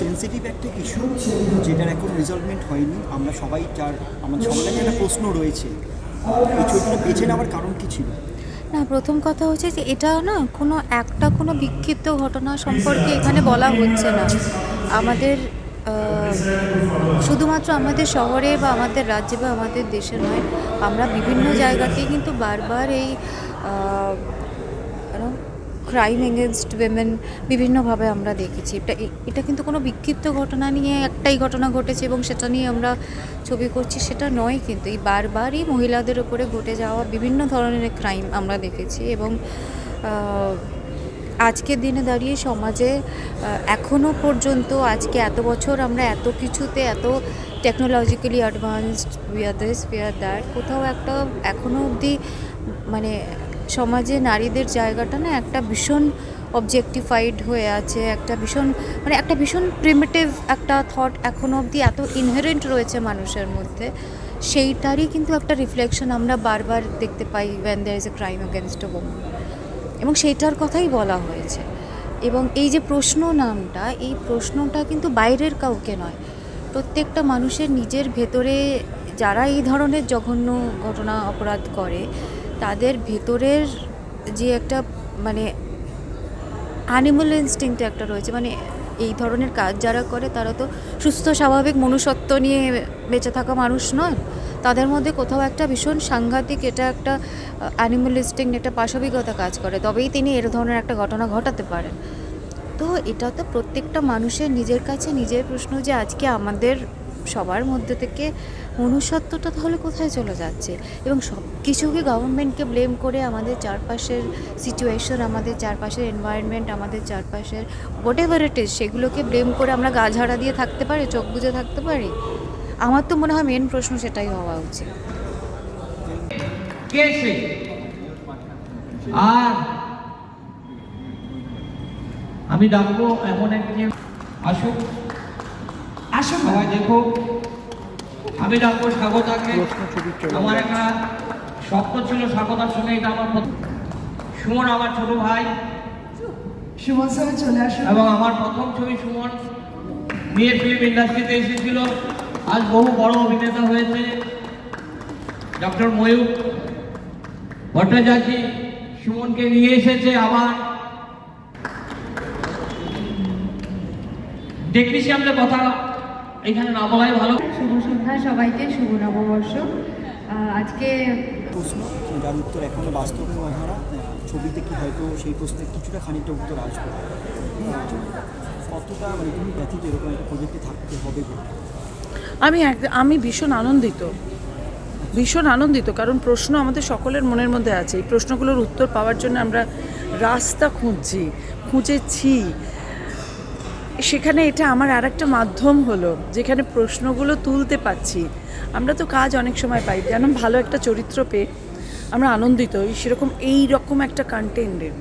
Sensitive একটা issue যেটার এখন রিজলভমেন্ট হয়নি। আমরা সবাই যার আমাদের সবার একটা প্রশ্ন রয়েছে। এই বেছে নেওয়ার কারণ কি ছিল? না, প্রথম কথা হচ্ছে যে এটা না কোনো একটা কোনো বিক্ষিপ্ত ঘটনা সম্পর্কে এখানে বলা হচ্ছে না। আমাদের শুধুমাত্র আমাদের শহরে বা আমাদের রাজ্যে বা আমাদের দেশে নয়, আমরা বিভিন্ন জায়গাতেই কিন্তু বারবার এই ক্রাইম এগেনস্ট উইমেন বিভিন্নভাবে আমরা দেখেছি। এটা এটা কিন্তু কোনো বিক্ষিপ্ত ঘটনা নিয়ে একটাই ঘটনা ঘটেছে এবং সেটা নিয়ে আমরা ছবি করছি, সেটা নয় কিন্তু। এই বারবারই মহিলাদের উপরে ঘটে যাওয়া বিভিন্ন ধরনের ক্রাইম আমরা দেখেছি এবং আজকের দিনে দাঁড়িয়ে সমাজে এখনও পর্যন্ত আজকে এত বছর আমরা এত কিছুতে এত technologically advanced we are this we are that কোথাও একটা এখনও অবধি মানে সমাজে নারীদের জায়গাটা না একটা ভীষণ অবজেক্টিফাইড হয়ে আছে, একটা ভীষণ মানে একটা ভীষণ প্রিমিটিভ একটা থট এখনও অবধি এত ইনহেরেন্ট রয়েছে মানুষের মধ্যে। সেইটারই কিন্তু একটা রিফ্লেকশন আমরা বারবার দেখতে পাই when there is a crime against a women এবং সেইটার কথাই বলা হয়েছে। এবং এই যে প্রশ্ন নামটা, এই প্রশ্নটা কিন্তু বাইরের কাউকে নয়। প্রত্যেকটা মানুষের নিজের ভেতরে যারা এই ধরনের জঘন্য ঘটনা, অপরাধ করে তাদের ভেতরের যে একটা মানে অ্যানিমাল ইনস্টিংক্ট একটা রয়েছে। মানে এই ধরনের কাজ যারা করে, তারা তো সুস্থ, স্বাভাবিক, মনুষ্যত্ব নিয়ে বেঁচে থাকা মানুষ নয়। তাদের মধ্যে কোথাও একটা ভীষণ সাংঘাতিক এটা একটা অ্যানিমালিস্টিক একটা পাশবিকতা কাজ করে। তবেই তিনি এর ধরনের একটা ঘটনা ঘটাতে পারেন। তো এটা তো প্রত্যেকটা মানুষের নিজের কাছে নিজের প্রশ্ন যে, আজকে আমাদের সবার মধ্যে থেকে মনুষ্যত্বটা তাহলে কোথায় চলে যাচ্ছে? এবং সব কিছুকে গভর্নমেন্টকে ব্লেম করে আমাদের চারপাশের সিচুয়েশন আমাদের চারপাশের এনভায়রনমেন্ট আমাদের চারপাশের হোয়াট এভার ইট ইজ সেগুলোকে ব্লেম করে আমরা গা ঝাড়া দিয়ে থাকতে পারি, চোখ বুজে থাকতে পারি? আমার তো মনে হয় মেন প্রশ্ন সেটাই হওয়া উচিত। আর? আমি ডাকবো এমন একটি আসুক। আসুক সবাই দেখো। আমি ডাকবো স্বাগতাকে। আমার একটা স্বপ্ন ছিল স্বাগতার সঙ্গে এটা আমার সুমন আমার ছোট ভাই। সুমন স্যার চলে আসুন এবং আমার প্রথম ছবি সুমন। বিয়ে ফিল্ম ইন্ডাস্ট্রিতে এসেছিল। আজ বহু বড় অভিনেতা হয়েছে। ডক্টর ময়ূর ভট্টাচার্য সুমনকে নিয়ে এসেছে আবার। টেকনিশিয়ানদের কথা এখানে না বলাই ভালো। শুভ সন্ধ্যা সবাইকে শুভ নববর্ষ। আজকে প্রশ্ন যার উত্তর এখনও বাস্তবে মহারা ছবিতে কি হয়তো সেই প্রশ্নের কিছুটা খানিকটা উত্তর আসবে। কতটা মানে তুমি ব্যথিত এরকম একটা প্রজেক্টে থাকতে হবে বলে? আমি এক আমি ভীষণ আনন্দিত। ভীষণ আনন্দিত কারণ প্রশ্ন আমাদের সকলের মনের মধ্যে আছে। এই প্রশ্নগুলোর উত্তর পাওয়ার জন্য আমরা রাস্তা খুঁজছি খুঁজেছি। সেখানে এটা আমার আর একটা মাধ্যম হলো, যেখানে প্রশ্নগুলো তুলতে পাচ্ছি আমরা তো কাজ অনেক সময় পাই যেন ভালো একটা চরিত্র পেয়ে আমরা আনন্দিত, সেরকম এই রকম একটা কন্টেন্টের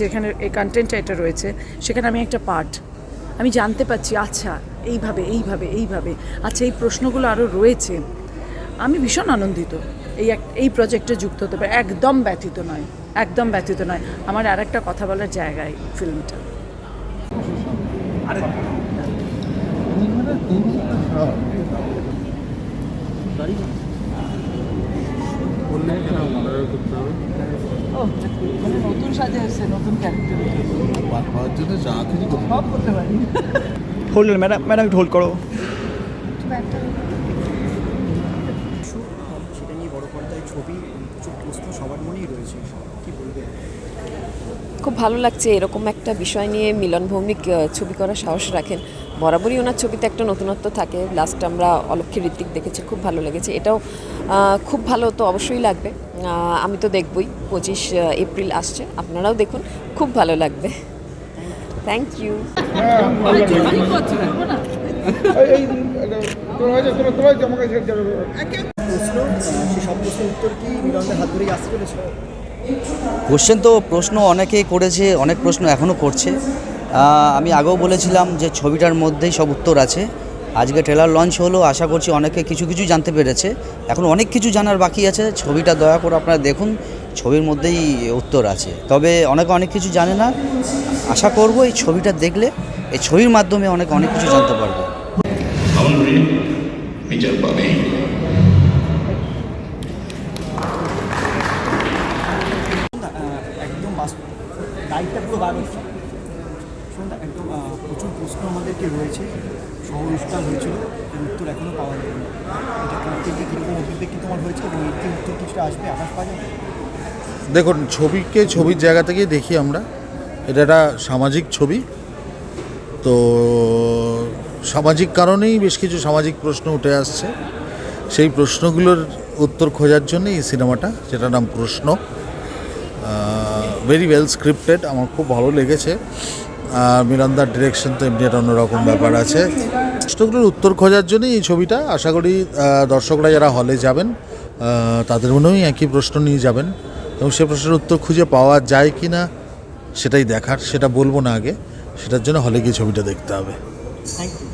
যেখানে এই কন্টেন্টটা এটা রয়েছে, সেখানে আমি একটা পার্ট আমি জানতে পারছি আচ্ছা এইভাবে এইভাবে এইভাবে আচ্ছা এই প্রশ্নগুলো আরও রয়েছে। আমি ভীষণ আনন্দিত, এই এক, এই প্রজেক্টে যুক্ত হতে পারে, একদম ব্যথিত নয়, একদম ব্যথিত নয়, আমার আর একটা কথা বলার জায়গায় ফিল্মটা হোল্ড ম্যাডাম ম্যাডাম একটু হোল্ড করো সেটা নিয়ে বড় পর্দায় ছবি প্রচুর প্রশ্ন সবার মনেই রয়েছে কি বলবে খুব ভালো লাগছে এরকম একটা বিষয় নিয়ে মিলন ভৌমিক ছবি করার সাহস রাখেন। বরাবরই ওনার ছবিতে একটা নতুনত্ব থাকে। লাস্ট আমরা অলক্ষী ঋত্বিক দেখেছি খুব ভালো লেগেছে। এটাও খুব ভালো তো অবশ্যই লাগবে। আমি তো দেখবই পঁচিশ এপ্রিল আসছে। আপনারাও দেখুন খুব ভালো লাগবে। থ্যাংক ইউ প্রশ্ন সে সব প্রশ্নের উত্তর কি মিলনদের হাত ধরেই আসতে কোশ্চেন তো প্রশ্ন অনেকেই করেছে, অনেক প্রশ্ন এখনও করছে। আমি আগেও বলেছিলাম যে ছবিটার মধ্যেই সব উত্তর আছে। আজকে ট্রেলার লঞ্চ হলো, আশা করছি অনেকে কিছু কিছু জানতে পেরেছে। এখন অনেক কিছু জানার বাকি আছে, ছবিটা দয়া করে আপনারা দেখুন, ছবির মধ্যেই উত্তর আছে। তবে অনেকে অনেক কিছু জানে না। আশা করব এই ছবিটা দেখলে, এই ছবির মাধ্যমে অনেক অনেক কিছু জানতে পারবে। একদম প্রচুর প্রশ্ন আমাদেরকে রয়েছে। শহর উত্তাল হয়েছিল উত্তর এখনও পাওয়া যায়নি। এটা গিয়ে কীরকম অভিব্যক্তি তোমার হয়েছে এবং এর উত্তর কিছুটা আসবে আকাশ পাওয়া যাবে? দেখুন, ছবিকে ছবির জায়গা থেকেই দেখি আমরা। এটা একটা সামাজিক ছবি। তো, সামাজিক কারণেই বেশ কিছু সামাজিক প্রশ্ন উঠে আসছে। সেই প্রশ্নগুলোর উত্তর খোঁজার জন্যই এই সিনেমাটা, যেটার নাম প্রশ্ন। ভেরি ওয়েল স্ক্রিপ্টেড আমার খুব ভালো লেগেছে। আর মিরান্দার ডিরেকশন তো এমনি একটা অন্যরকম ব্যাপার আছে। প্রশ্নগুলোর উত্তর খোঁজার জন্যই এই ছবিটা। আশা করি দর্শকরা যারা হলে যাবেন তাদের মনেও একই প্রশ্ন নিয়ে যাবেন। এবং সে প্রশ্নের উত্তর খুঁজে পাওয়া যায় কি না সেটাই দেখার, সেটা বলব না আগে। সেটার জন্য হলে গিয়ে ছবিটা দেখতে হবে। Thank you